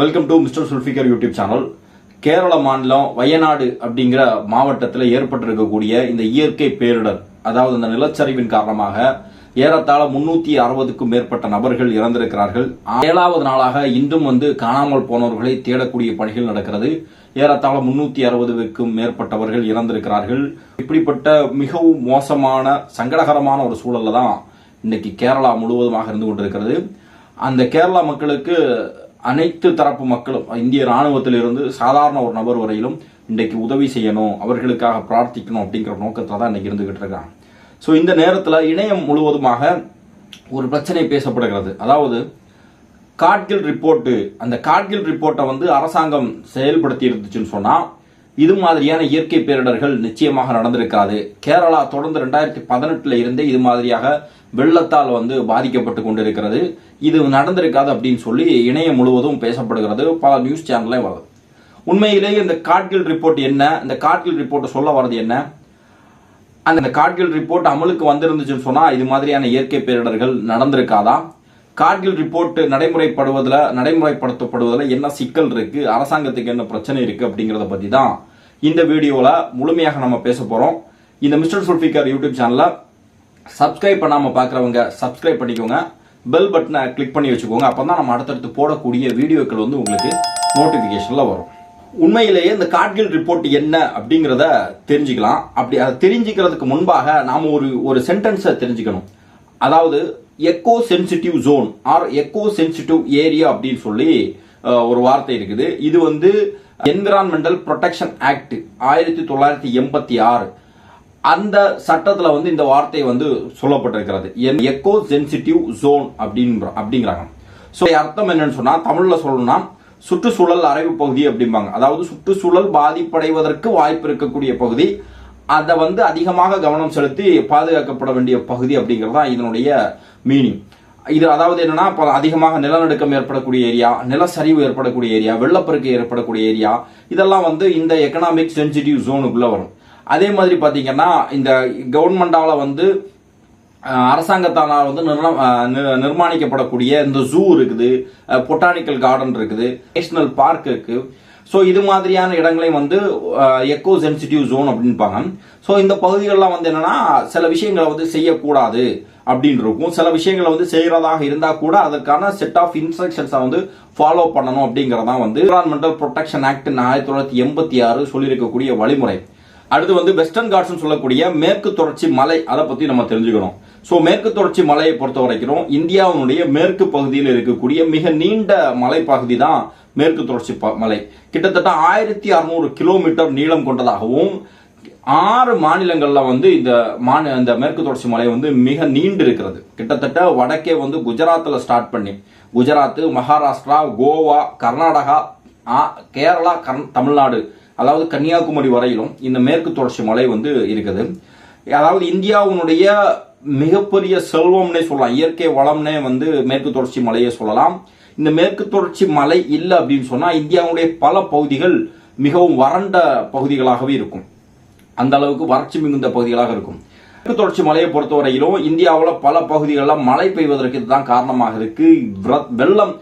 Welcome to mister Zulfikar YouTube channel Kerala மாநிலம் வயநாடு அப்படிங்கிற மாவட்டத்தில் ஏற்பட்டிருக்கக்கூடிய இந்த இயற்கை பேரிடர் அதாவது இந்த நிலச்சரிவின் காரணமாக ஏறத்தாழ முன்னூத்தி அறுபதுக்கும் மேற்பட்ட நபர்கள் இறந்திருக்கிறார்கள். ஏழாவது நாளாக இன்றும் வந்து காணாமல் போனவர்களை தேடக்கூடிய பணிகள் நடக்கிறது. ஏறத்தாழ முன்னூத்தி அறுபதுக்கும் மேற்பட்டவர்கள் இறந்திருக்கிறார்கள். இப்படிப்பட்ட மிகவும் மோசமான சங்கடகரமான ஒரு சூழல்ல தான் இன்னைக்கு கேரளா முழுவதுமாக இருந்து கொண்டிருக்கிறது. அந்த கேரளா மக்களுக்கு அனைத்து தரப்பு மக்களும் இந்திய ராணுவத்தில் இருந்து சாதாரண ஒரு நபர் வரையிலும் இன்றைக்கு உதவி செய்யணும் அவர்களுக்காக பிரார்த்திக்கணும் அப்படிங்கிற நோக்கத்தில் தான் இன்னைக்கு இருந்துகிட்டு இருக்காங்க. ஸோ இந்த நேரத்தில் இணையம் முழுவதுமாக ஒரு பிரச்சனை பேசப்படுகிறது. அதாவது காட்கில் ரிப்போர்ட்டு அந்த காட்கில் ரிப்போர்ட்டை வந்து அரசாங்கம் செயல்படுத்தி இருந்துச்சுன்னு சொன்னால் இது மாதிரியான இயற்கை பேரிடர்கள் நிச்சயமாக நடந்திருக்காது கேரளா தொடர்ந்து ரெண்டாயிரத்தி பதினெட்டுல இருந்தே இது மாதிரியாக வெள்ளத்தால் வந்து பாதிக்கப்பட்டு கொண்டிருக்கிறது. இது நடந்திருக்காது அப்படின்னு சொல்லி இணையம் முழுவதும் பேசப்படுகிறது. பல நியூஸ் சேனலே வருது. உண்மையிலேயே இந்த காட்கில் ரிப்போர்ட் என்ன? இந்த காட்கில் ரிப்போர்ட் சொல்ல வர்றது என்ன? அந்த காட்கில் ரிப்போர்ட் அமலுக்கு வந்திருந்துச்சுன்னு சொன்னா இது மாதிரியான இயற்கை பேரிடர்கள் நடந்திருக்காதா? கார்கில் ரிப்போர்ட் நடைமுறைப்படுவதில் நடைமுறைப்படுத்தப்படுவதில் என்ன சிக்கல் இருக்குது அரசாங்கத்துக்கு என்ன பிரச்சனை இருக்குது அப்படிங்கிறத பற்றி தான் இந்த வீடியோவில் முழுமையாக நம்ம பேச போகிறோம் இந்த மிஸ்டர் சுல்ஃபிகர் யூடியூப் சேனலை சப்ஸ்கிரைப் பண்ணாமல் பார்க்குறவங்க சப்ஸ்கிரைப் பண்ணிக்கோங்க. பெல் பட்டனை கிளிக் பண்ணி வச்சுக்கோங்க. அப்போ தான் நம்ம அடுத்தடுத்து போடக்கூடிய வீடியோக்கள் வந்து உங்களுக்கு நோட்டிஃபிகேஷனில் வரும். உண்மையிலேயே இந்த கார்கில் ரிப்போர்ட் என்ன அப்படிங்கிறத தெரிஞ்சுக்கலாம். அப்படி அதை தெரிஞ்சுக்கிறதுக்கு முன்பாக நாம் ஒரு ஒரு சென்டென்ஸை தெரிஞ்சுக்கணும். அதாவது eco sensitive zone or eco sensitive area அப்படின்னு சொல்லி ஒரு வார்த்தை இருக்குது. இது வந்து என்விரான்மெண்டல் ப்ரொடெக்ஷன் ஆக்ட் ஆயிரத்தி தொள்ளாயிரத்தி எண்பத்தி ஆறு. அந்த சட்டத்தில் வந்து இந்த வார்த்தை வந்து சொல்லப்பட்டிருக்கிறது. எக்கோ சென்சிட்டிவ் ஜோன் அப்படின்ற அப்படிங்கிறாங்க. ஸோ அர்த்தம் என்னன்னு சொன்னால் தமிழில் சொல்லணும்னா சுற்றுச்சூழல் அறைவு பகுதி அப்படிம்பாங்க. அதாவது சுற்றுச்சூழல் பாதிப்படைவதற்கு வாய்ப்பு இருக்கக்கூடிய பகுதி அதை வந்து அதிகமாக கவனம் செலுத்தி பாதுகாக்கப்பட வேண்டிய பகுதி அப்படிங்கிறது தான் இதனுடைய மீனிங் இது அதாவது என்னன்னா இப்போ அதிகமாக நிலநடுக்கம் ஏற்படக்கூடிய ஏரியா நிலச்சரிவு ஏற்படக்கூடிய ஏரியா வெள்ளப்பெருக்கு ஏற்படக்கூடிய ஏரியா இதெல்லாம் வந்து இந்த எக்கனாமிக் சென்சிட்டிவ் ஜோனுக்குள்ள வரும். அதே மாதிரி பாத்தீங்கன்னா இந்த கவர்மெண்டால வந்து அரசாங்கத்தானால் வந்து நி- நிர்மாணிக்கப்படக்கூடிய இந்த ஜூ இருக்குது பொட்டானிக்கல் கார்டன் இருக்குது நேஷனல் பார்க் இருக்கு. ஸோ இது மாதிரியான இடங்களையும் வந்து எக்கோ சென்சிட்டிவ் ஜோன் அப்படின்பாங்க. ஸோ இந்த பகுதிகளெலாம் வந்து என்னன்னா சில விஷயங்களை வந்து செய்யக்கூடாது அப்படின்னு இருக்கும் சில விஷயங்களை வந்து செய்யறதாக இருந்தால் கூட அதற்கான செட் ஆஃப் இன்ஸ்ட்ரக்ஷன்ஸை வந்து ஃபாலோ பண்ணணும் அப்படிங்கறதான் வந்து என்விரான்மெண்டல் ப்ரொடெக்ஷன் ஆக்ட் ஆயிரத்தி தொள்ளாயிரத்தி எண்பத்தி ஆறு சொல்லியிருக்கக்கூடிய வழிமுறை. அடுத்து வந்து வெஸ்டர்ன் காட்ஸ்னு சொல்லக்கூடிய மேற்கு தொடர்ச்சி மலை அதை பத்தி நம்ம தெரிஞ்சுக்கணும். ஸோ மேற்கு தொடர்ச்சி மலையை பொறுத்த வரைக்கும் இந்தியாவினுடைய மேற்கு பகுதியில் இருக்கக்கூடிய மிக நீண்ட மலைப்பகுதி தான் மேற்கு தொடர்ச்சி ப- மலை. கிட்டத்தட்ட ஆயிரத்தி அறுநூறு கிலோமீட்டர் நீளம் கொண்டதாகவும் ஆறு மாநிலங்களில் வந்து இந்த மாநில இந்த மேற்கு தொடர்ச்சி மலை வந்து மிக நீண்டு இருக்கிறது. கிட்டத்தட்ட வடக்கே வந்து குஜராத்தில் ஸ்டார்ட் பண்ணி குஜராத் மகாராஷ்டிரா கோவா கர்நாடகா ஆ- கேரளா கர் தமிழ்நாடு அதாவது கன்னியாகுமரி வரையிலும் இந்த மேற்கு தொடர்ச்சி மலை வந்து இருக்குது. அதாவது இந்தியாவினுடைய மிகப்பெரிய செல்வம்னே சொல்லலாம். இயற்கை வளம்னே வந்து மேற்கு தொடர்ச்சி மலையை சொல்லலாம். இந்த மேற்கு தொடர்ச்சி மலை இல்லை அப்படின்னு சொன்னால் இந்தியாவுடைய பல பகுதிகள் மிகவும் வறண்ட பகுதிகளாகவே இருக்கும். அந்த அளவுக்கு வறட்சி மிகுந்த பகுதிகளாக இருக்கும். மேற்கு தொடர்ச்சி மலையை பொறுத்தவரையிலும் இந்தியாவில் பல பகுதிகளில் மழை பெய்வதற்கு இதுதான் காரணமாக இருக்கு. வெள்ளம்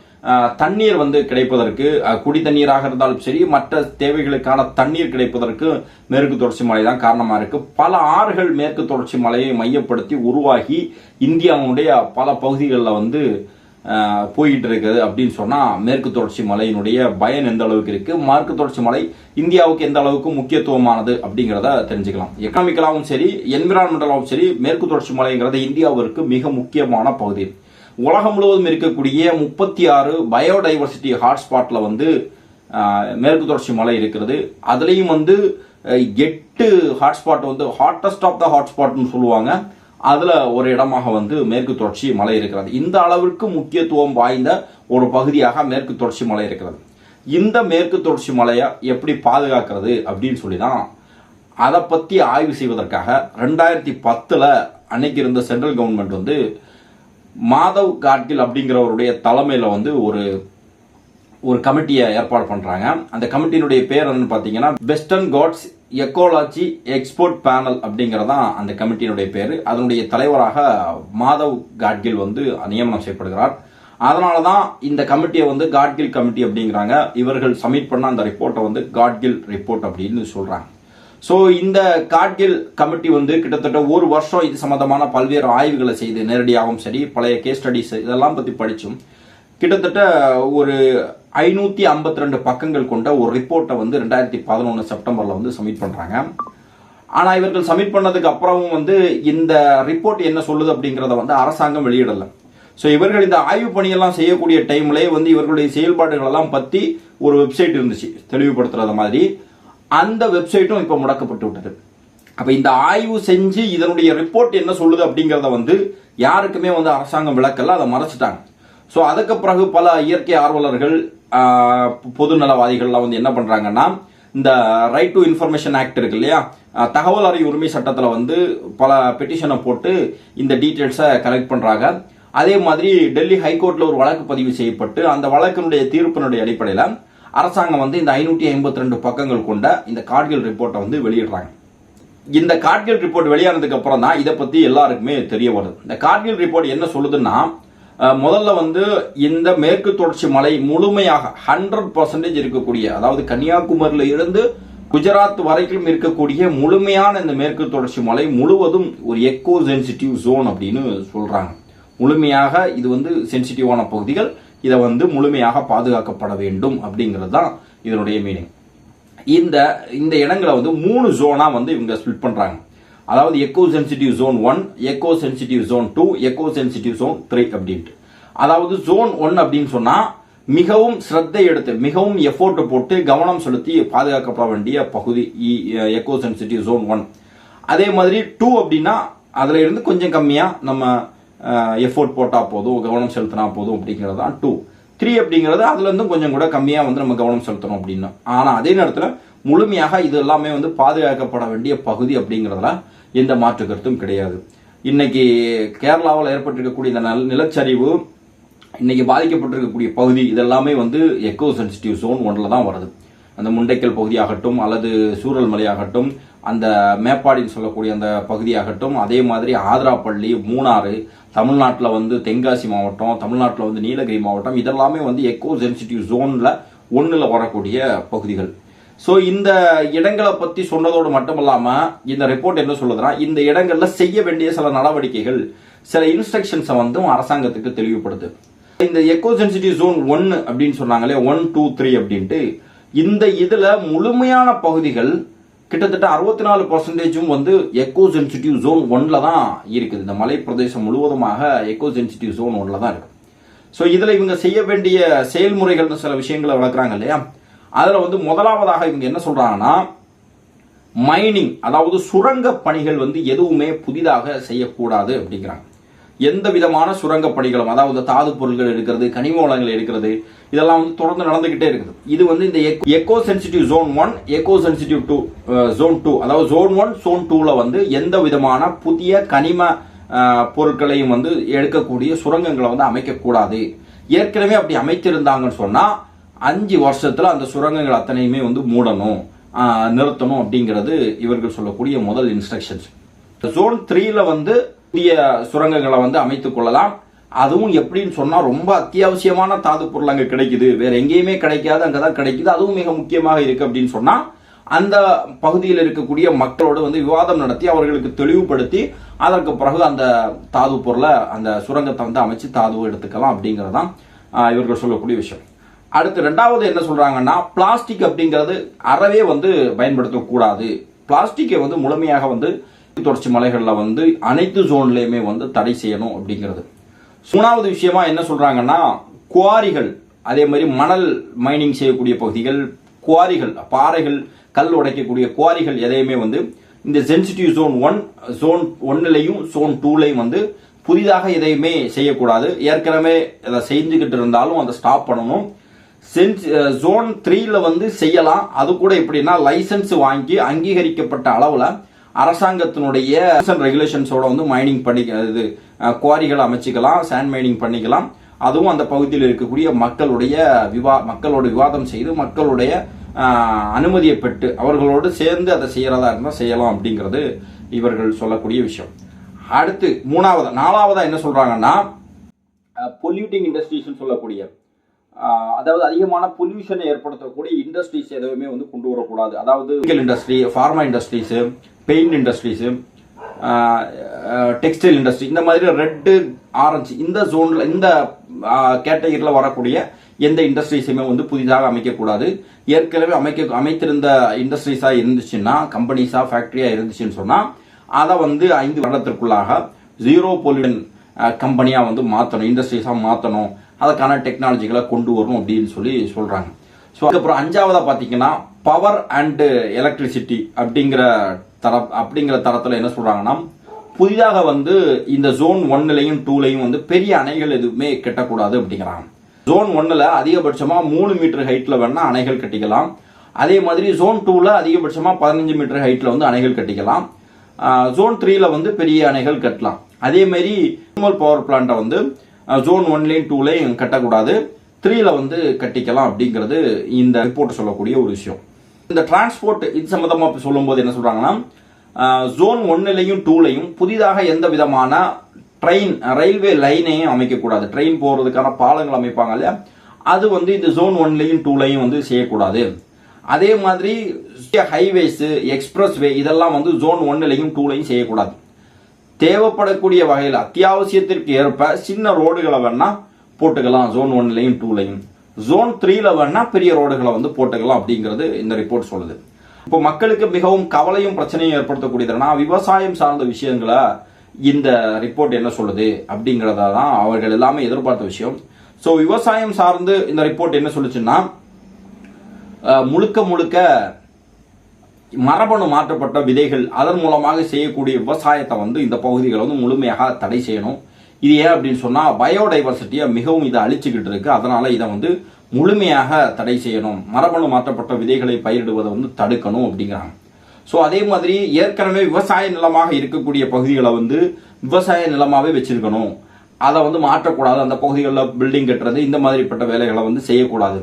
தண்ணீர் வந்து கிடைப்பதற்கு குடி தண்ணீராக இருந்தாலும் சரி மற்ற தேவைகளுக்கான தண்ணீர் கிடைப்பதற்கு மேற்கு தொடர்ச்சி மலை தான் காரணமாக இருக்கு. பல ஆறுகள் மேற்கு தொடர்ச்சி மலையை மையப்படுத்தி உருவாகி இந்தியாவுடைய பல பகுதிகளில் வந்து போயிட்டு இருக்குது அப்படின்னு சொன்னால் மேற்கு தொடர்ச்சி மலையினுடைய பயன் எந்த அளவுக்கு இருக்கு? மேற்கு தொடர்ச்சி மலை இந்தியாவுக்கு எந்த அளவுக்கு முக்கியத்துவமானது அப்படிங்கிறத தெரிஞ்சுக்கலாம். எக்கனாமிக்கலாகவும் சரி என்விரான்மெண்டலாகவும் சரி மேற்கு தொடர்ச்சி மலைங்கிறது இந்தியாவிற்கு மிக முக்கியமான பகுதி. உலகம் முழுவதும் இருக்கக்கூடிய முப்பத்தி ஆறு பயோடைவர்சிட்டி ஹாட்ஸ்பாட்டில் வந்து மேற்கு தொடர்ச்சி மலை இருக்கிறது. அதுலேயும் வந்து எட்டு ஹாட்ஸ்பாட் வந்து ஹாட்டஸ்ட் ஆஃப் த ஹாட்ஸ்பாட்னு சொல்லுவாங்க. அதில் ஒரு இடமாக வந்து மேற்கு தொடர்ச்சி மலை இருக்கிறது. இந்த அளவிற்கு முக்கியத்துவம் வாய்ந்த ஒரு பகுதியாக மேற்கு தொடர்ச்சி மலை இருக்கிறது. இந்த மேற்கு தொடர்ச்சி மலையை எப்படி பாதுகாக்கிறது அப்படின்னு சொல்லி தான் அதை பற்றி ஆய்வு செய்வதற்காக ரெண்டாயிரத்தி பத்தில் அன்னைக்கு இருந்த சென்ட்ரல் கவர்மெண்ட் வந்து மாதவ் காட்கில் அப்படிங்கிறவருடைய தலைமையில் வந்து ஒரு ஒரு கமிட்டியை ஏற்பாடு பண்ணுறாங்க அந்த கமிட்டியினுடைய பேர் என்னன்னு பார்த்தீங்கன்னா Western Ghats ecology expert panel அப்படிங்கிறதான் அந்த கமிட்டியினுடைய பேர். அதனுடைய தலைவராக மாதவ் காட்கில் வந்து நியமனம் செய்யப்படுகிறார். அதனால தான் இந்த கமிட்டியை வந்து காட்கில் கமிட்டி அப்படிங்கிறாங்க. இவர்கள் சப்மிட் பண்ண அந்த ரிப்போர்ட்டை வந்து காட்கில் ரிப்போர்ட் அப்படின்னு சொல்கிறாங்க ஸோ இந்த காட்கில் கமிட்டி வந்து கிட்டத்தட்ட ஒரு வருஷம் இது சம்பந்தமான பல்வேறு ஆய்வுகளை செய்து நேரடியாகவும் சரி பழைய கேஸ் ஸ்டடிஸ் இதெல்லாம் பற்றி படித்தும் கிட்டத்தட்ட ஒரு ஐநூற்றி ஐம்பத்தி ரெண்டு பக்கங்கள் கொண்ட ஒரு ரிப்போர்ட்டை வந்து ரெண்டாயிரத்தி பதினொன்று செப்டம்பரில் வந்து சப்மிட் பண்ணுறாங்க ஆனால் இவர்கள் சப்மிட் பண்ணதுக்கு அப்புறமும் வந்து இந்த ரிப்போர்ட் என்ன சொல்லுது அப்படிங்கிறத வந்து அரசாங்கம் வெளியிடலை. ஸோ இவர்கள் இந்த ஆய்வு பணியெல்லாம் செய்யக்கூடிய டைம்லேயே வந்து இவர்களுடைய செயல்பாடுகளெல்லாம் பற்றி ஒரு வெப்சைட் இருந்துச்சு தெளிவுபடுத்துறது மாதிரி. அந்த வெப்சைட்டும் இப்போ முடக்கப்பட்டு விட்டது. அப்போ இந்த ஆய்வு செஞ்சு இதனுடைய ரிப்போர்ட் என்ன சொல்லுது அப்படிங்கிறத வந்து யாருக்குமே வந்து அரசாங்கம் விளக்கல அதை மறைச்சிட்டாங்க. ஸோ அதுக்கு பிறகு பல இயற்கை ஆர்வலர்கள் பொது பொதுநலவாதிகள்லாம் வந்து என்ன பண்றாங்கன்னா இந்த ரைட் டு இன்ஃபர்மேஷன் ஆக்ட் இருக்கு இல்லையா? தகவல் அறிவு உரிமை சட்டத்தில் வந்து பல பெட்டிஷனை போட்டு இந்த டீட்டெயில்ஸை கலெக்ட் பண்றாங்க. அதே மாதிரி டெல்லி ஹைகோர்ட்ல ஒரு வழக்கு பதிவு செய்யப்பட்டு அந்த வழக்கினுடைய தீர்ப்பினுடைய அடிப்படையில் அரசாங்கம் வந்து இந்த ஐநூற்றி ஐம்பத்தி ரெண்டு பக்கங்கள் கொண்ட இந்த கார்கில் ரிப்போர்ட்டை வந்து வெளியிடுறாங்க. இந்த கார்கில் ரிப்போர்ட் வெளியானதுக்கு அப்புறம் தான் இதை பத்தி எல்லாருக்குமே தெரிய வருது. இந்த கார்கில் ரிப்போர்ட் என்ன சொல்லுதுன்னா முதல்ல வந்து இந்த மேற்கு தொடர்ச்சி மலை முழுமையாக ஹண்ட்ரட் பர்சன்டேஜ் இருக்கக்கூடிய அதாவது கன்னியாகுமரியில இருந்து குஜராத் வரைக்கும் இருக்கக்கூடிய முழுமையான இந்த மேற்கு தொடர்ச்சி மலை முழுவதும் ஒரு எக்கோ சென்சிட்டிவ் ஜோன் அப்படின்னு சொல்றாங்க. முழுமையாக இது வந்து சென்சிட்டிவான பகுதிகள். இதை வந்து முழுமையாக பாதுகாக்கப்பட வேண்டும் அப்படிங்கிறது தான் இதனுடைய மீனிங் இந்த இந்த இடங்களை வந்து மூணு ஜோனா வந்து இவங்க ஸ்பிளிட் பண்றாங்க. அதாவது eco sensitive zone one eco sensitive zone two eco sensitive zone three அப்படின்ட்டு. அதாவது ஜோன் ஒன் அப்படின்னு சொன்னா மிகவும் ஸ்ரத்தை எடுத்து மிகவும் எஃபோர்ட் போட்டு கவனம் செலுத்தி பாதுகாக்கப்பட வேண்டிய பகுதி எக்கோ சென்சிட்டிவ் ஜோன் ஒன் அதே மாதிரி டூ அப்படின்னா அதுல இருந்து கொஞ்சம் கம்மியா நம்ம எஃபோர்ட் போட்டால் போதும் கவனம் செலுத்தினா போதும் அப்படிங்கிறது தான் டூ த்ரீ அப்படிங்கிறது அதுலேருந்து கொஞ்சம் கூட கம்மியாக வந்து நம்ம கவனம் செலுத்தணும் அப்படின்னு. ஆனால் அதே நேரத்தில் முழுமையாக இது எல்லாமே வந்து பாதுகாக்கப்பட வேண்டிய பகுதி அப்படிங்கிறதுல எந்த மாற்று கருத்தும் கிடையாது. இன்னைக்கு கேரளாவில் ஏற்பட்டிருக்கக்கூடிய இந்த நல்- நிலச்சரிவு இன்னைக்கு பாதிக்கப்பட்டிருக்கக்கூடிய பகுதி இதெல்லாமே வந்து எக்கோ சென்சிட்டிவ் சோன் ஒன்றில் தான் வருது. அந்த முண்டைக்கல் பகுதியாகட்டும் அல்லது சூரல் மலையாகட்டும் அந்த மேப்பாடின்னு சொல்லக்கூடிய அந்த பகுதியாகட்டும் அதே மாதிரி ஆதிராப்பள்ளி மூணாறு தமிழ்நாட்டில் வந்து தென்காசி மாவட்டம் தமிழ்நாட்டில் வந்து நீலகிரி மாவட்டம் இதெல்லாமே வந்து எக்கோ சென்சிட்டிவ் ஜோனில் ஒன்றில் வரக்கூடிய பகுதிகள். ஸோ இந்த இடங்களை பற்றி சொன்னதோடு மட்டுமல்லாமல் இந்த ரிப்போர்ட் என்ன சொல்லுதுன்னா இந்த இடங்களில் செய்ய வேண்டிய சில நடவடிக்கைகள் சில இன்ஸ்ட்ரக்ஷன்ஸை வந்து அரசாங்கத்துக்கு தெளிவுபடுது இந்த எக்கோ சென்சிட்டிவ் ஜோன் ஒன்று அப்படின்னு சொன்னாங்களே ஒன் டூ த்ரீ அப்படின்ட்டு இந்த இதுல முழுமையான பகுதிகள் கிட்டத்தட்ட அறுபத்தி நாலு பர்சன்டேஜும் வந்து எக்கோ சென்சிட்டிவ் ஜோன் ஒன்ல தான் இருக்குது. இந்த மலை பிரதேசம் முழுவதுமாக எக்கோ சென்சிட்டிவ் ஜோன் ஒன்ல தான் இருக்கு. ஸோ இதில் இவங்க செய்ய வேண்டிய செயல்முறைகள்னு சில விஷயங்களை வளர்க்குறாங்க இல்லையா? அதில் வந்து முதலாவதாக இவங்க என்ன சொல்றாங்கன்னா மைனிங் அதாவது சுரங்க பணிகள் வந்து எதுவுமே புதிதாக செய்யக்கூடாது அப்படிங்கிறாங்க. எந்த விதமான சுரங்க பணிகளும் அதாவது தாது பொருட்கள் எடுக்கிறது கனிம வளங்கள் எடுக்கிறது இதெல்லாம் வந்து தொடர்ந்து நடந்துகிட்டே இருக்குது. இது வந்து இந்த eco sensitive zone one eco sensitive two zone two அதாவது ஜோன் ஒன் ஜோன் டூல வந்து எந்த விதமான புதிய கனிம uh, பொருட்களையும் வந்து எடுக்கக்கூடிய சுரங்கங்களை வந்து அமைக்கக்கூடாது. ஏற்கனவே அப்படி அமைத்திருந்தாங்கன்னு சொன்னா அஞ்சு வருஷத்துல அந்த சுரங்கங்கள் அத்தனையுமே வந்து மூடணும் uh, நிறுத்தணும் அப்படிங்கிறது இவர்கள் சொல்லக்கூடிய முதல் இன்ஸ்ட்ரக்ஷன்ஸ் ஜோன் த்ரீல வந்து புதிய சுரங்கங்களை வந்து அமைத்துக் கொள்ளலாம். அதுவும் எப்படின்னு சொன்னா ரொம்ப அத்தியாவசியமான தாது பொருள் அங்க கிடைக்குது. வேற எங்கேயுமே கிடைக்காது அங்கதான் கிடைக்குது. அதுவும் மிக முக்கியமாக இருக்கு அப்படின்னு சொன்னா அந்த பகுதியில் இருக்கக்கூடிய மக்களோடு வந்து விவாதம் நடத்தி அவர்களுக்கு தெளிவுபடுத்தி அதற்கு பிறகு அந்த தாது பொருளை அந்த சுரங்கத்தை வந்து அமைச்சு தாது எடுத்துக்கலாம் அப்படிங்கறதுதான் இவர்கள் சொல்லக்கூடிய விஷயம். அடுத்து ரெண்டாவது என்ன சொல்றாங்கன்னா பிளாஸ்டிக் அப்படிங்கிறது அறவே வந்து பயன்படுத்தக்கூடாது. பிளாஸ்டிக்கை வந்து முழுமையாக வந்து தொடர்ச்சி மலைகளில் வந்து அனைத்து ஜோன்லேயுமே வந்து தடை செய்யணும் அப்படிங்கிறது. மூணாவது விஷயமா என்ன சொல்றாங்கன்னா குவாரிகள் அதே மாதிரி மணல் மைனிங் செய்யக்கூடிய பகுதிகள் குவாரிகள் பாறைகள் கல் உடைக்கக்கூடிய குவாரிகள் எதையுமே வந்து இந்த சென்சிட்டிவ் ஜோன் ஒன் ஜோன் ஒன்னுலையும் ஜோன் டூலையும் வந்து புதிதாக எதையுமே செய்யக்கூடாது. ஏற்கனவே அதை செஞ்சுக்கிட்டு இருந்தாலும் அதை ஸ்டாப் பண்ணணும். சென்ஸ் ஜோன் த்ரீல வந்து செய்யலாம். அது கூட எப்படின்னா லைசன்ஸ் வாங்கி அங்கீகரிக்கப்பட்ட அளவில் அரசாங்கத்தினுடைய ரெகுலேஷன்ஸோட வந்து மைனிங் பண்ணிக்கிறது குவாரிகள் குவாரிகளை அமைச்சிக்கலாம் சேண்ட் மைனிங் பண்ணிக்கலாம். அதுவும் அந்த பகுதியில் இருக்கக்கூடிய மக்களுடைய விவா மக்களோட விவாதம் செய்து மக்களுடைய அனுமதியை பெற்று அவர்களோடு சேர்ந்து அதை செய்யறதா இருந்தால் செய்யலாம் அப்படிங்கிறது இவர்கள் சொல்லக்கூடிய விஷயம். அடுத்து மூணாவதா நாலாவதா என்ன சொல்றாங்கன்னா பொல்யூட்டிங் இண்டஸ்ட்ரீஸ்னு சொல்லக்கூடிய அதாவது அதிகமான பொல்யூஷனை ஏற்படுத்தக்கூடிய இண்டஸ்ட்ரீஸ் எதுவுமே வந்து கொண்டு வரக்கூடாது. அதாவது industry pharma industries paint industries textile industry இந்த மாதிரி ரெட்டு ஆரஞ்சு இந்த ஜோனில் இந்த கேட்டகரியில் வரக்கூடிய எந்த இண்டஸ்ட்ரீஸுமே வந்து புதிதாக அமைக்கக்கூடாது. ஏற்கனவே அமைக்க அமைத்திருந்த இண்டஸ்ட்ரீஸாக இருந்துச்சுன்னா கம்பெனிஸாக ஃபேக்ட்ரியாக இருந்துச்சுன்னு சொன்னால் அதை வந்து ஐந்து வருடத்திற்குள்ளாக ஜீரோ பொல்யூஷன் கம்பெனியாக வந்து மாற்றணும் இண்டஸ்ட்ரீஸாக மாற்றணும் அதுக்கான டெக்னாலஜிகளை கொண்டு வரணும் அப்படின்னு சொல்லி சொல்கிறாங்க ஸோ அதுக்கப்புறம் அஞ்சாவதாக பார்த்தீங்கன்னா பவர் அண்டு எலக்ட்ரிசிட்டி அப்படிங்கிற தர அப்படிங்கிற தரத்தில் என்ன சொல்கிறாங்கன்னா புதிதாக வந்து இந்த ஜோன் ஒன்னுலையும் டூலையும் வந்து பெரிய அணைகள் எதுவுமே கட்டக்கூடாது அப்படிங்கிறாங்க. ஜோன் ஒன்னில் அதிகபட்சமாக மூணு மீட்டர் ஹைட்டில் வேணால் அணைகள் கட்டிக்கலாம். அதே மாதிரி ஜோன் டூவில் அதிகபட்சமாக பதினஞ்சு மீட்டர் ஹைட்டில் வந்து அணைகள் கட்டிக்கலாம். ஜோன் த்ரீல வந்து பெரிய அணைகள் கட்டலாம். அதேமாரி மாதிரி பவர் பிளான்ட்டை வந்து ஜோன் ஒன்லேயும் டூலையும் கட்டக்கூடாது. த்ரீல வந்து கட்டிக்கலாம் அப்படிங்கிறது இந்த ரிப்போர்ட் சொல்லக்கூடிய ஒரு விஷயம். இந்த டிரான்ஸ்போர்ட் இது சம்மந்தமாக சொல்லும்போது என்ன சொல்றாங்கன்னா ஜோன் ஒன்னுலையும் டூலையும் புதிதாக எந்த விதமான ட்ரெயின் ரயில்வே லைனையும் அமைக்கக்கூடாது. ட்ரெயின் போகிறதுக்கான பாலங்கள் அமைப்பாங்க இல்லையா? அது வந்து இந்த ஜோன் ஒன்லையும் டூலையும் வந்து செய்யக்கூடாது. அதே மாதிரி ஹைவேஸ் எக்ஸ்பிரஸ் வே இதெல்லாம் வந்து ஜோன் ஒன்னுலையும் டூலையும் செய்யக்கூடாது. தேவைப்படக்கூடிய வகையில் அத்தியாவசியத்திற்கு ஏற்ப சின்ன ரோடுகளை வேணா போட்டுக்கலாம். ஜோன் ஒன்லையும் டூலையும் ஜோன் த்ரீல வேணா பெரிய ரோடுகளை வந்து போட்டுக்கலாம் அப்படிங்கிறது இந்த ரிப்போர்ட் சொல்லுது. இப்போ மக்களுக்கு மிகவும் கவலையும் பிரச்சனையும் ஏற்படுத்தக்கூடியதுனா விவசாயம் சார்ந்த விஷயங்களை இந்த ரிப்போர்ட் என்ன சொல்லுது அப்படிங்கிறத தான் அவர்கள் எல்லாமே எதிர்பார்த்த விஷயம். ஸோ விவசாயம் சார்ந்து இந்த ரிப்போர்ட் என்ன சொல்லுச்சுன்னா முழுக்க முழுக்க மரபணு மாற்றப்பட்ட விதைகள் அதன் மூலமாக செய்யக்கூடிய விவசாயத்தை வந்து இந்த பகுதிகளை வந்து முழுமையாக தடை செய்யணும். இது ஏன் அப்படின்னு சொன்னா பயோடைவர்சிட்டியை மிகவும் இதை அழிச்சுக்கிட்டு இருக்கு. அதனால இதை வந்து முழுமையாக தடை செய்யணும். மரபணு மாற்றப்பட்ட விதைகளை பயிரிடுவதை வந்து தடுக்கணும் அப்படிங்கிறாங்க. ஸோ அதே மாதிரி ஏற்கனவே விவசாய நிலமாக இருக்கக்கூடிய பகுதிகளை வந்து விவசாய நிலமாகவே வச்சிருக்கணும். அதை வந்து மாற்றக்கூடாது. அந்த பகுதிகளில் பில்டிங் கட்டுறது இந்த மாதிரிப்பட்ட வேலைகளை வந்து செய்யக்கூடாது.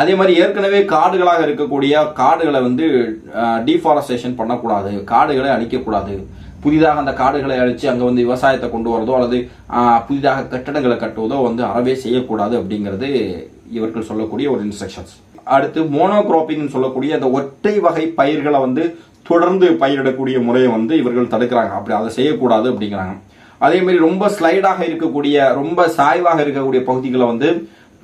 அதே மாதிரி ஏற்கனவே காடுகளாக இருக்கக்கூடிய காடுகளை வந்து டீஃபாரஸ்டேஷன் பண்ணக்கூடாது. காடுகளை அழிக்கக்கூடாது. புதிதாக அந்த காடுகளை அழித்து அங்கே வந்து விவசாயத்தை கொண்டு வரதோ அல்லது புதிதாக கட்டடங்களை கட்டுவதோ வந்து அறவே செய்யக்கூடாது அப்படிங்கிறது இவர்கள் சொல்லக்கூடிய ஒரு இன்ஸ்ட்ரக்ஷன்ஸ் அடுத்து மோனோக்ராப்பிங் சொல்லக்கூடிய அந்த ஒற்றை வகை பயிர்களை வந்து தொடர்ந்து பயிரிடக்கூடிய முறையை வந்து இவர்கள் தடுக்கிறாங்க. அப்படி அதை செய்யக்கூடாது அப்படிங்கிறாங்க. அதே மாதிரி ரொம்ப ஸ்லைடாக இருக்கக்கூடிய ரொம்ப சாய்வாக இருக்கக்கூடிய பகுதிகளை வந்து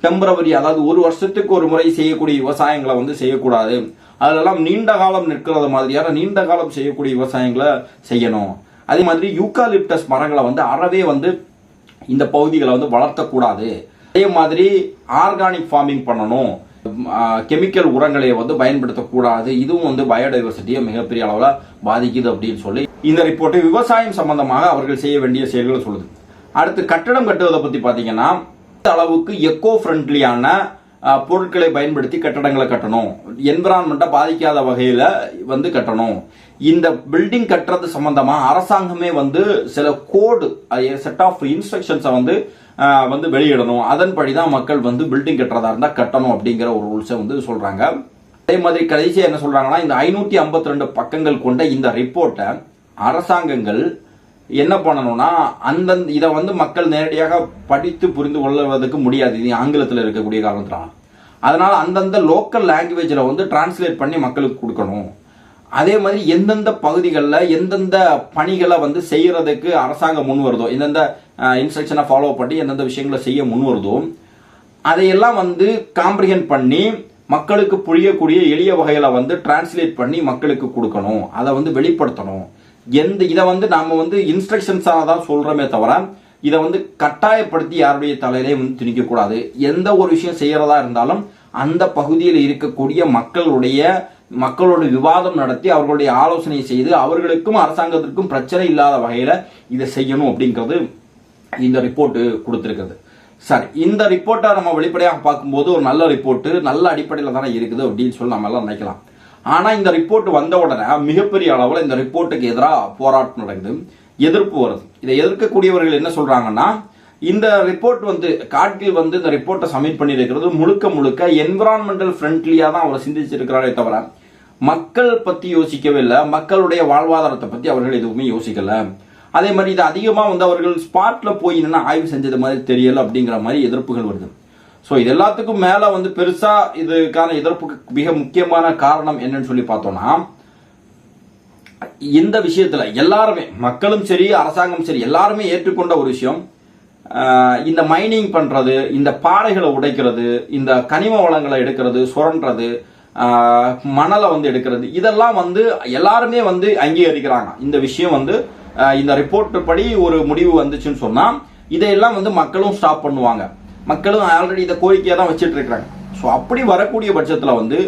டெம்பரவரி அதாவது ஒரு வருஷத்துக்கு ஒரு முறை செய்யக்கூடிய விவசாயங்களை வந்து செய்யக்கூடாது. அதெல்லாம் நீண்ட காலம் நிற்கிறது மாதிரியான நீண்ட காலம் செய்யக்கூடிய விவசாயங்களை செய்யணும். அதே மாதிரி யூக்காலிப்டஸ் மரங்களை வந்து அறவே வந்து இந்த பகுதிகளை வந்து வளர்த்தக்கூடாது. அதே மாதிரி ஆர்கானிக் ஃபார்மிங் பண்ணணும். கெமிக்கல் உரங்களை வந்து பயன்படுத்தக்கூடாது. இதுவும் வந்து பயோடைவர்சிட்டியை மிகப்பெரிய அளவில் பாதிக்குது அப்படின்னு சொல்லி இந்த ரிப்போர்ட்டு விவசாயம் சம்பந்தமாக அவர்கள் செய்ய வேண்டிய செயல்களை சொல்லுது. அடுத்து கட்டடம் கட்டுவதை பற்றி பார்த்தீங்கன்னா அளவுக்கு எக்கோ ஃப்ரெண்ட்லியான பொருட்களை பயன்படுத்தி கட்டடங்களை கட்டணும். என்விரான்மெண்ட்டை பாதிக்காத வகையில் வந்து கட்டணும். இந்த பில்டிங் கட்டுறது சம்பந்தமா அரசாங்கமே வந்து சில கோடு செட் ஆஃப் இன்ஸ்ட்ரக்ஷன்ஸை வந்து வந்து வெளியிடணும். அதன்படி தான் மக்கள் வந்து பில்டிங் கட்டுறதா இருந்தால் கட்டணும் அப்படிங்கிற ஒரு ரூல்ஸை வந்து சொல்றாங்க. அதே மாதிரி கடைசியாக என்ன சொல்றாங்கன்னா இந்த ஐநூற்றி ஐம்பத்தி ரெண்டு பக்கங்கள் கொண்ட இந்த ரிப்போர்ட்டை அரசாங்கங்கள் என்ன பண்ணணும்னா அந்தந்த இதை வந்து மக்கள் நேரடியாக படித்து புரிந்து கொள்வதற்கு முடியாது. இது ஆங்கிலத்தில் இருக்கக்கூடிய காரணத்தினால. அதனால் அந்தந்த லோக்கல் லாங்குவேஜில் வந்து டிரான்ஸ்லேட் பண்ணி மக்களுக்கு கொடுக்கணும். அதே மாதிரி எந்தெந்த பகுதிகளில் எந்தெந்த பணிகளை வந்து செய்கிறதுக்கு அரசாங்கம் முன் வருதோ எந்தெந்த இன்ஸ்ட்ரக்ஷனை ஃபாலோ பண்ணி எந்தெந்த விஷயங்களை செய்ய முன் வருதோ அதையெல்லாம் வந்து காம்ப்ரிஹெண்ட் பண்ணி மக்களுக்கு புரியக்கூடிய எளிய வகையில் வந்து டிரான்ஸ்லேட் பண்ணி மக்களுக்கு கொடுக்கணும். அதை வந்து வெளிப்படுத்தணும். எந்த இதை வந்து நாம வந்து இன்ஸ்ட்ரக்ஷன்ஸாக தான் சொல்றோமே தவிர இதை வந்து கட்டாயப்படுத்தி யாருடைய தலையிலே வந்து திணிக்கக்கூடாது. எந்த ஒரு விஷயம் செய்யறதா இருந்தாலும் அந்த பகுதியில் இருக்கக்கூடிய மக்களுடைய மக்களோட விவாதம் நடத்தி அவர்களுடைய ஆலோசனை செய்து அவர்களுக்கும் அரசாங்கத்திற்கும் பிரச்சனை இல்லாத வகையில இதை செய்யணும் அப்படிங்கிறது இந்த ரிப்போர்ட் கொடுத்திருக்கிறது. சரி இந்த ரிப்போர்ட்டை நம்ம வெளிப்படையாக பார்க்கும்போது ஒரு நல்ல ரிப்போர்ட் நல்ல அடிப்படையில் தானே இருக்குது அப்படின்னு சொல்லி நம்ம எல்லாம் நினைக்கலாம். ஆனால் இந்த ரிப்போர்ட் வந்த உடனே மிகப்பெரிய அளவில் இந்த ரிப்போர்ட்டுக்கு எதிராக போராட்டம் நடக்குது. எதிர்ப்பு வருது. இதை எதிர்க்கக்கூடியவர்கள் என்ன சொல்கிறாங்கன்னா இந்த ரிப்போர்ட் வந்து காட்டில் வந்து இந்த ரிப்போர்ட்டை சப்மிட் பண்ணியிருக்கிறது முழுக்க முழுக்க என்விரான்மெண்டல் ஃப்ரெண்ட்லியாக தான் அவர் சிந்திச்சிருக்கிறாரே தவிர மக்கள் பற்றி யோசிக்கவே இல்லை மக்களுடைய வாழ்வாதாரத்தை பற்றி அவர்கள் எதுவுமே யோசிக்கலை. அதே மாதிரி இது அதிகமாக வந்து அவர்கள் ஸ்பாட்டில் போய் என்னென்ன ஆய்வு செஞ்சது மாதிரி தெரியல அப்படிங்கிற மாதிரி எதிர்ப்புகள் வருது. ஸோ இது எல்லாத்துக்கும் மேலே வந்து பெருசாக இதுக்கான எதிர்ப்புக்கு மிக முக்கியமான காரணம் என்னன்னு சொல்லி பார்த்தோம்னா இந்த விஷயத்தில் எல்லாருமே மக்களும் சரி அரசாங்கம் சரி எல்லாருமே ஏற்றுக்கொண்ட ஒரு விஷயம் இந்த மைனிங் பண்ணுறது இந்த பாறைகளை உடைக்கிறது இந்த கனிம வளங்களை எடுக்கிறது சுரண்டுறது மணலை வந்து எடுக்கிறது இதெல்லாம் வந்து எல்லாருமே வந்து அங்கீகரிக்கிறாங்க. இந்த விஷயம் வந்து இந்த ரிப்போர்ட் படி ஒரு முடிவு வந்துச்சுன்னு சொன்னால் இதையெல்லாம் வந்து மக்களும் ஸ்டாப் பண்ணுவாங்க. மக்களும் ஆல்ரெடி இதை கோரிக்கையாக தான் வச்சுட்டு இருக்கிறாங்க ஸோ அப்படி வரக்கூடிய பட்சத்தில் வந்து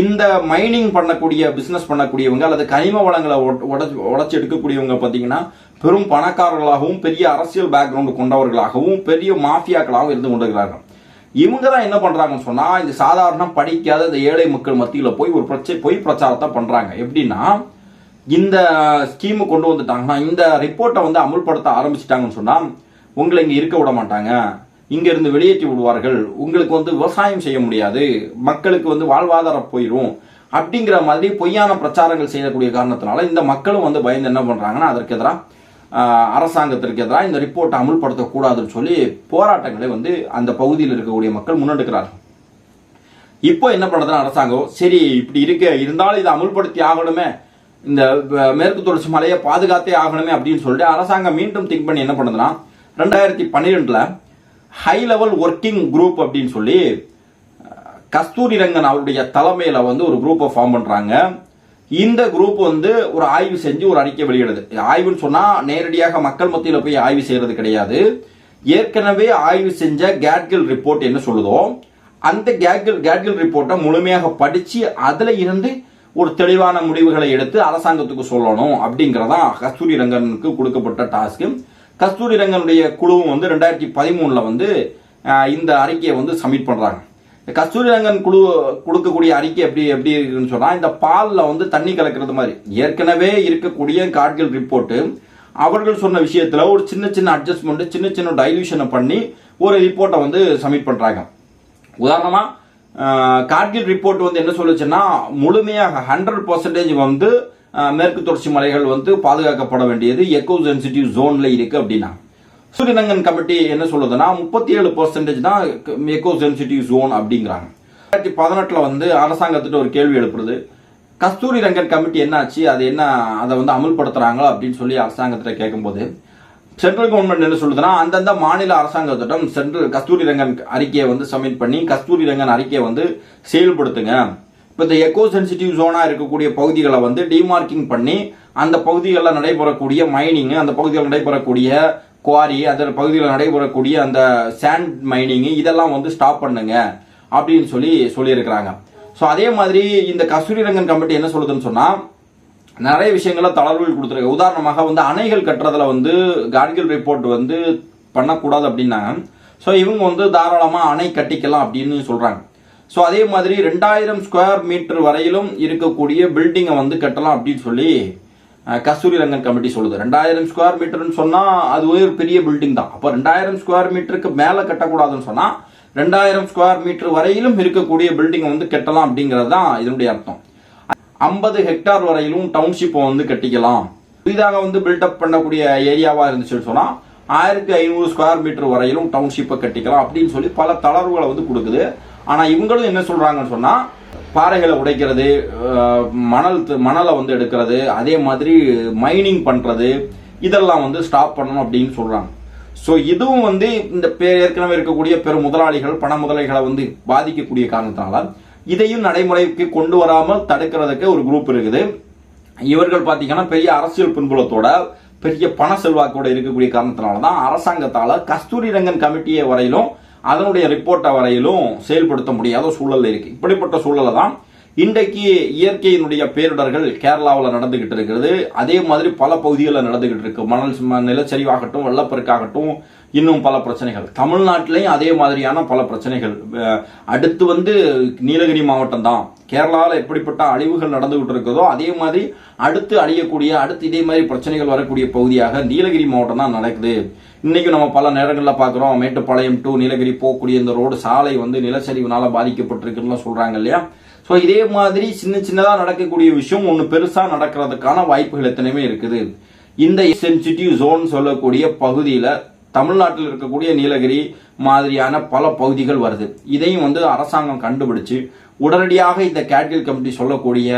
இந்த மைனிங் பண்ணக்கூடிய பிஸ்னஸ் பண்ணக்கூடியவங்க அல்லது கனிம வளங்களை உடச்சி உடச்சி எடுக்கக்கூடியவங்க பார்த்தீங்கன்னா பெரும் பணக்காரர்களாகவும் பெரிய அரசியல் பேக்ரவுண்டு கொண்டவர்களாகவும் பெரிய மாஃபியாக்களாகவும் இருந்து கொண்டிருக்கிறார்கள். இவங்க தான் என்ன பண்ணுறாங்கன்னு சொன்னால் இந்த சாதாரண படிக்காத இந்த ஏழை மக்கள் மத்தியில் போய் ஒரு பிரச்சனை பொய் பிரச்சாரத்தை பண்ணுறாங்க எப்படின்னா இந்த ஸ்கீமு கொண்டு வந்துட்டாங்கன்னா இந்த ரிப்போர்ட்டை வந்து அமுல்படுத்த ஆரம்பிச்சிட்டாங்கன்னு சொன்னால் உங்களை இங்கே இருக்க விட மாட்டாங்க. இங்கிருந்து வெளியேற்றி விடுவார்கள். உங்களுக்கு வந்து விவசாயம் செய்ய முடியாது. மக்களுக்கு வந்து வாழ்வாதாரம் போயிடும் அப்படிங்கிற மாதிரி பொய்யான பிரச்சாரங்கள் செய்யக்கூடிய காரணத்தினால இந்த மக்களும் வந்து பயந்து என்ன பண்ணுறாங்கன்னா அதற்கு எதிராக அரசாங்கத்திற்கு எதிராக இந்த ரிப்போர்ட்டை அமுல்படுத்தக்கூடாதுன்னு சொல்லி போராட்டங்களை வந்து அந்த பகுதியில் இருக்கக்கூடிய மக்கள் முன்னெடுக்கிறார்கள். இப்போ என்ன பண்ணுறதுன்னா அரசாங்கம் சரி இப்படி இருக்க. இருந்தாலும் இதை அமுல்படுத்தி ஆகணுமே. இந்த மேற்கு தொடர்ச்சி மலையை பாதுகாத்தே ஆகணுமே அப்படின்னு சொல்லிட்டு அரசாங்கம் மீண்டும் திங்க் பண்ணி என்ன பண்ணுதுன்னா ரெண்டாயிரத்தி பன்னிரெண்டில் ஹை லெவல் ஒர்க்கிங் குரூப் அப்படின்னு சொல்லி கஸ்தூரி ரங்கன் அவருடைய தலைமையில் வந்து ஒரு குரூப்பை ஃபார்ம் பண்ணுறாங்க இந்த குரூப் வந்து ஒரு ஆய்வு செஞ்சு ஒரு அறிக்கை வெளியிடுது. ஆய்வுன்னு சொன்னால் நேரடியாக மக்கள் மத்தியில் போய் ஆய்வு செய்கிறது கிடையாது. ஏற்கனவே ஆய்வு செஞ்ச கேட்கில் ரிப்போர்ட் என்ன சொல்லுதோ அந்த கேட்கில் கேட்கில் ரிப்போர்ட்டை முழுமையாக படித்து அதில் இருந்து ஒரு தெளிவான முடிவுகளை எடுத்து அரசாங்கத்துக்கு சொல்லணும் அப்படிங்கிறதான் கஸ்தூரி ரங்கனுக்கு கொடுக்கப்பட்ட டாஸ்க்கு கஸ்தூரி ரங்கனுடைய குழுவும் வந்து ரெண்டாயிரத்தி பதிமூணில் வந்து இந்த அறிக்கையை வந்து சப்மிட் பண்ணுறாங்க கஸ்தூரி ரங்கன் குழு கொடுக்கக்கூடிய அறிக்கை எப்படி எப்படி இருக்குன்னு சொன்னால் இந்த பாலில் வந்து தண்ணி கலக்கிறது மாதிரி. ஏற்கனவே இருக்கக்கூடிய கார்கில் ரிப்போர்ட்டு அவர்கள் சொன்ன விஷயத்தில் ஒரு சின்ன சின்ன அட்ஜஸ்ட்மெண்ட்டு சின்ன சின்ன டைல்யூஷனை பண்ணி ஒரு ரிப்போர்ட்டை வந்து சப்மிட் பண்ணுறாங்க உதாரணமாக கார்கில் ரிப்போர்ட் வந்து என்ன சொல்லுச்சுன்னா முழுமையாக ஹண்ட்ரட் பர்சன்டேஜ் வந்து மேற்கு தொடர்ச்சி மலைகள் வந்து பாதுகாக்கப்பட வேண்டியது எக்கோ சென்சிட்டிவ் ஜோன்ல இருக்கு அப்படின்னா. சூரியநங்கன் கமிட்டி என்ன சொல்லுதுன்னா முப்பத்தி ஏழு பர்சன்டேஜ் தான் எக்கோ சென்சிட்டிவ் ஜோன் அப்படிங்கிறாங்க. ரெண்டாயிரத்தி பதினெட்டுல வந்து அரசாங்கத்திட்ட ஒரு கேள்வி எழுப்புறது கஸ்தூரி ரங்கன் கமிட்டி என்னாச்சு அது என்ன அதை வந்து அமல்படுத்துறாங்களா அப்படின்னு சொல்லி அரசாங்கத்திட்ட கேட்கும்போது சென்ட்ரல் கவர்மெண்ட் என்ன சொல்லுதுன்னா அந்தந்த மாநில அரசாங்கத்திடம் சென்ட்ரல் கஸ்தூரி ரங்கன் அறிக்கையை வந்து சப்மிட் பண்ணி கஸ்தூரி ரங்கன் அறிக்கையை வந்து செயல்படுத்துங்க. இப்போ இந்த எக்கோ சென்சிட்டிவ் ஜோனாக இருக்கக்கூடிய பகுதிகளை வந்து டிமார்க்கிங் பண்ணி அந்த பகுதிகளில் நடைபெறக்கூடிய மைனிங் அந்த பகுதிகளில் நடைபெறக்கூடிய குவாரி அந்த பகுதியில் நடைபெறக்கூடிய அந்த சாண்ட் மைனிங் இதெல்லாம் வந்து ஸ்டாப் பண்ணுங்க அப்படின்னு சொல்லி சொல்லியிருக்கிறாங்க. ஸோ அதே மாதிரி இந்த கஸ்தூரி ரங்கன் கமிட்டி என்ன சொல்லுதுன்னு சொன்னால் நிறைய விஷயங்கள தளர்வுகள் கொடுத்துருக்கு உதாரணமாக வந்து அணைகள் கட்டுறதுல வந்து கார்கில் ரிப்போர்ட் வந்து பண்ணக்கூடாது அப்படின்னாங்க ஸோ இவங்க வந்து தாராளமாக அணை கட்டிக்கலாம் அப்படின்னு சொல்கிறாங்க ஸோ அதே மாதிரி ரெண்டாயிரம் ஸ்கொயர் மீட்டர் வரையிலும் இருக்கக்கூடிய பில்டிங்கை வந்து கட்டலாம் அப்படின்னு சொல்லி கஸ்தூரி ரங்கன் கமிட்டி சொல்லுது. ரெண்டாயிரம் ஸ்கொயர் மீட்டர்னு சொன்னால் அது ஒரு பெரிய பில்டிங் தான். அப்போ ரெண்டாயிரம் ஸ்கொயர் மீட்டருக்கு மேலே கட்டக்கூடாதுன்னு சொன்னால் ரெண்டாயிரம் ஸ்கொயர் மீட்டர் வரையிலும் இருக்கக்கூடிய பில்டிங்கை வந்து கட்டலாம் அப்படிங்கிறது தான் இதனுடைய அர்த்தம். ஐம்பது ஹெக்டார் வரையிலும் டவுன்ஷிப்பை வந்து கட்டிக்கலாம். புதிதாக வந்து பில்டப் பண்ணக்கூடிய ஏரியாவாக இருந்துச்சுன்னு சொன்னால் ஆயிரத்தி ஐநூறு ஸ்கொயர் மீட்டர் வரையிலும் டவுன்ஷிப்பை கட்டிக்கலாம் அப்படின்னு சொல்லி பல தளர்வுகளை வந்து கொடுக்குது. ஆனா இவங்களும் என்ன சொல்றாங்கன்னு சொன்னா பாறைகளை உடைக்கிறது மணல் மணலை வந்து எடுக்கிறது அதே மாதிரி மைனிங் பண்ணுறது இதெல்லாம் வந்து ஸ்டாப் பண்ணணும் அப்படின்னு சொல்கிறாங்க ஸோ இதுவும் வந்து இந்த பே- ஏற்கனவே இருக்கக்கூடிய பெரும் முதலாளிகள் பண முதலாளிகளை வந்து பாதிக்கக்கூடிய காரணத்தினால இதையும் நடைமுறைக்கு கொண்டு வராமல் தடுக்கிறதுக்கு ஒரு குரூப் இருக்குது. இவர்கள் பார்த்தீங்கன்னா பெரிய அரசியல் பின்புலத்தோட பெரிய பண செல்வாக்கோட இருக்கக்கூடிய காரணத்தினால தான் அரசாங்கத்தால் கஸ்தூரி ரங்கன் கமிட்டியை வரையிலும் அதனுடைய ரிப்போர்ட்டை வரையிலும் செயல்படுத்த முடியாத சூழல் இருக்கு. இப்படிப்பட்ட சூழலை தான் இன்றைக்கு இயற்கையினுடைய பேரிடர்கள் கேரளாவில் நடந்துகிட்டு இருக்கிறது. அதே மாதிரி பல பகுதிகளில் நடந்துகிட்டு இருக்கு. மணல் நிலச்சரிவாகட்டும் வெள்ளப்பெருக்காகட்டும் இன்னும் பல பிரச்சனைகள். தமிழ்நாட்டிலையும் அதே மாதிரியான பல பிரச்சனைகள். அடுத்து வந்து நீலகிரி மாவட்டம் தான். கேரளாவில் எப்படிப்பட்ட அழிவுகள் நடந்துகிட்டு இருக்கிறதோ அதே மாதிரி அடுத்து அழியக்கூடிய அடுத்து இதே மாதிரி பிரச்சனைகள் வரக்கூடிய பகுதியாக நீலகிரி மாவட்டம் தான் நடக்குது. இன்னைக்கு நம்ம பல நேரங்களில் பார்க்குறோம். மேட்டுப்பாளையம் டு நீலகிரி போகக்கூடிய இந்த ரோடு சாலை வந்து நிலச்சரிவுனால பாதிக்கப்பட்டிருக்குன்னு சொல்கிறாங்க இல்லையா? ஸோ இதே மாதிரி சின்ன சின்னதாக நடக்கக்கூடிய விஷயம் ஒன்று பெருசாக நடக்கிறதுக்கான வாய்ப்புகள் எத்தனையுமே இருக்குது. இந்த சென்சிட்டிவ் ஜோன் சொல்லக்கூடிய பகுதியில் தமிழ்நாட்டில் இருக்கக்கூடிய நீலகிரி மாதிரியான பல பகுதிகள் வருது. இதையும் வந்து அரசாங்கம் கண்டுபிடிச்சு உடனடியாக இந்த கேட்டில் கமிட்டி சொல்லக்கூடிய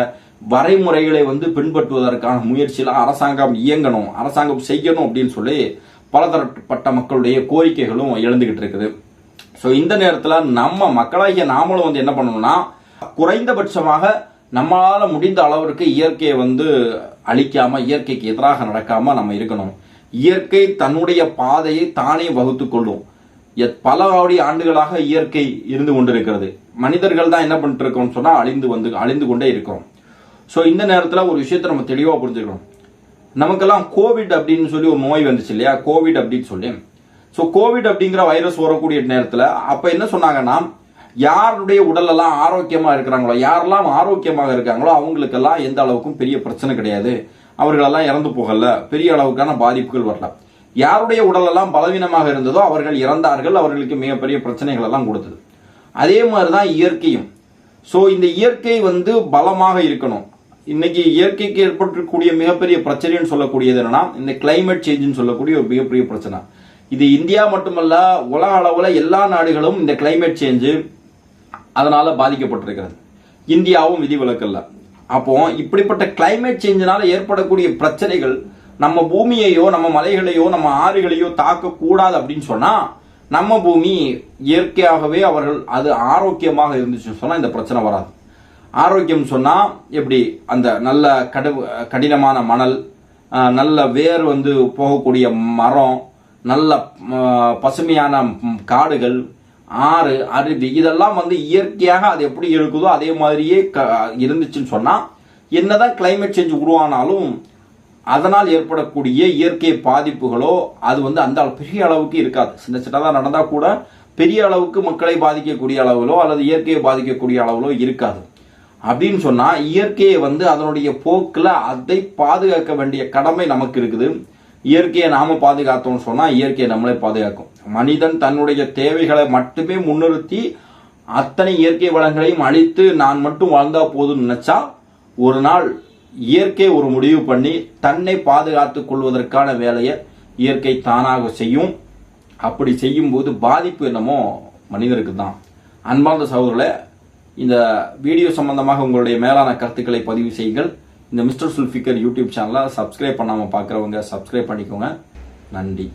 வரைமுறைகளை வந்து பின்பற்றுவதற்கான முயற்சியில் அரசாங்கம் இயங்கணும் அரசாங்கம் செய்யணும் அப்படின்னு சொல்லி பலதரப்பட்ட மக்களுடைய கோரிக்கைகளும் எழுந்துகிட்டு இருக்குது. ஸோ இந்த நேரத்தில் நம்ம மக்களாகிய நாமளும் வந்து என்ன பண்ணணும்னா குறைந்தபட்சமாக நம்மளால் முடிந்த அளவிற்கு இயற்கையை வந்து அழிக்காமல் இயற்கைக்கு எதிராக நடக்காமல் நம்ம இருக்கணும். இயற்கை தன்னுடைய பாதையை தானே வகுத்து கொள்ளும். எத்- பல கோடி ஆண்டுகளாக இயற்கை இருந்து கொண்டிருக்கிறது. மனிதர்கள் தான் என்ன பண்ணிட்டு இருக்கோம்னு சொன்னால் அழிந்து வந்து அழிந்து கொண்டே இருக்கிறோம். ஸோ இந்த நேரத்தில் ஒரு விஷயத்தை நம்ம தெளிவாக புரிஞ்சுக்கணும். நமக்கெல்லாம் கோவிட் அப்படின்னு சொல்லி ஒரு நோய் வந்துச்சு இல்லையா? கோவிட் அப்படின்னு சொல்லி. ஸோ கோவிட் அப்படிங்கிற வைரஸ் வரக்கூடிய நேரத்தில் அப்போ என்ன சொன்னாங்கன்னா யாருடைய உடலெல்லாம் ஆரோக்கியமாக இருக்கிறாங்களோ யாரெல்லாம் ஆரோக்கியமாக இருக்காங்களோ அவங்களுக்கெல்லாம் எந்த அளவுக்கும் பெரிய பிரச்சனை கிடையாது. அவர்களெல்லாம் இறந்து போகல. பெரிய அளவுக்கான பாதிப்புகள் வரல. யாருடைய உடலெல்லாம் பலவீனமாக இருந்ததோ அவர்கள் இறந்தார்கள். அவர்களுக்கு மிகப்பெரிய பிரச்சனைகள் எல்லாம் கொடுத்தது. அதே மாதிரி தான் இயற்கையும். ஸோ இந்த இயற்கை வந்து பலமாக இருக்கணும். இன்னைக்கு இயற்கைக்கு ஏற்பட்டிருக்கக்கூடிய மிகப்பெரிய பிரச்சனைன்னு சொல்லக்கூடியது என்னன்னா இந்த கிளைமேட் சேஞ்சுன்னு சொல்லக்கூடிய ஒரு மிகப்பெரிய பிரச்சனை. இது இந்தியா மட்டுமல்ல உலக அளவில் எல்லா நாடுகளும் இந்த கிளைமேட் சேஞ்சு அதனால பாதிக்கப்பட்டிருக்கிறது. இந்தியாவும் விதிவிலக்கல்ல அப்போ இப்படிப்பட்ட கிளைமேட் சேஞ்சினால ஏற்படக்கூடிய பிரச்சனைகள் நம்ம பூமியையோ நம்ம மலைகளையோ நம்ம ஆறுகளையோ தாக்கக்கூடாது அப்படின்னு சொன்னா நம்ம பூமி இயற்கையாகவே அவர்கள் அது ஆரோக்கியமாக இருந்துச்சுன்னு சொன்னா இந்த பிரச்சனை வராது. ஆரோக்கியம் சொன்னால் எப்படி? அந்த நல்ல கடு கடினமான மணல் நல்ல வேர் வந்து போகக்கூடிய மரம் நல்ல பசுமையான காடுகள் ஆறு அருவி இதெல்லாம் வந்து இயற்கையாக அது எப்படி இருக்குதோ அதே மாதிரியே க இருந்துச்சுன்னு சொன்னால் என்னதான் கிளைமேட் சேஞ்ச் உருவானாலும் அதனால் ஏற்படக்கூடிய இயற்கை பாதிப்புகளோ அது வந்து அந்த பெரிய அளவுக்கு இருக்காது. சின்ன சின்னதாக நடந்தால் கூட பெரிய அளவுக்கு மக்களை பாதிக்கக்கூடிய அளவிலோ அல்லது இயற்கையை பாதிக்கக்கூடிய அளவிலோ இருக்காது. அப்படின்னு சொன்னா இயற்கையை வந்து அதனுடைய போக்கில் அதை பாதுகாக்க வேண்டிய கடமை நமக்கு இருக்குது. இயற்கையை நாம பாதுகாத்தோம்னு சொன்னா இயற்கையை நம்மளே பாதுகாக்கும். மனிதன் தன்னுடைய தேவைகளை மட்டுமே முன்னிறுத்தி அத்தனை இயற்கை வளங்களையும் அழித்து நான் மட்டும் வாழ்ந்தா போதும்னு நினைச்சா ஒரு நாள் இயற்கை ஒரு முடிவு பண்ணி தன்னை பாதுகாத்துக் கொள்வதற்கான வேலையை இயற்கை தானாக செய்யும். அப்படி செய்யும்போது பாதிப்பு என்னமோ மனிதருக்கு தான் அன்பார்ந்த சகோதரர்களை இந்த வீடியோ சம்பந்தமாக உங்களுடைய மேலான கருத்துக்களை பதிவு செய்யுங்கள். இந்த மிஸ்டர் சுல்ஃபிகர் யூடியூப் சேனலை சப்ஸ்கிரைப் பண்ணாமல் பார்க்குறவங்க சப்ஸ்கிரைப் பண்ணிக்கோங்க. நன்றி.